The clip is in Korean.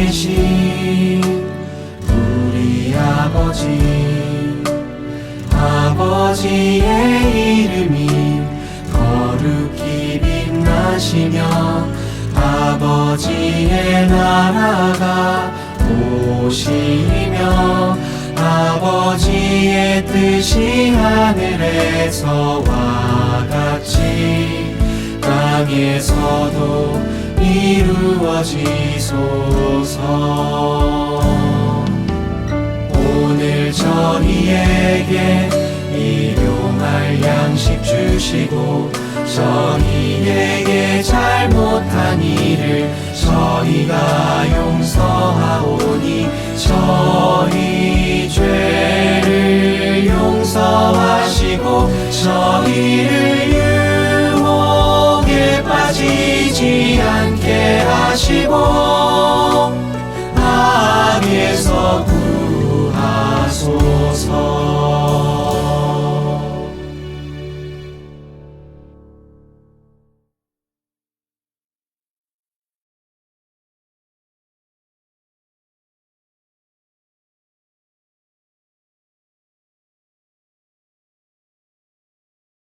계신 우리 아버지. 아버지의 이름이 거룩히 빛나시며 아버지의 나라가 오시며 아버지의 뜻이 하늘에서와 같이 땅에서도 이루어지소서. 오늘 저희에게 일용할 양식 주시고 저희에게 잘못한 일을 저희가 용서하오니 저희 죄를 용서하시고 저희를 빠지지 않게 하시고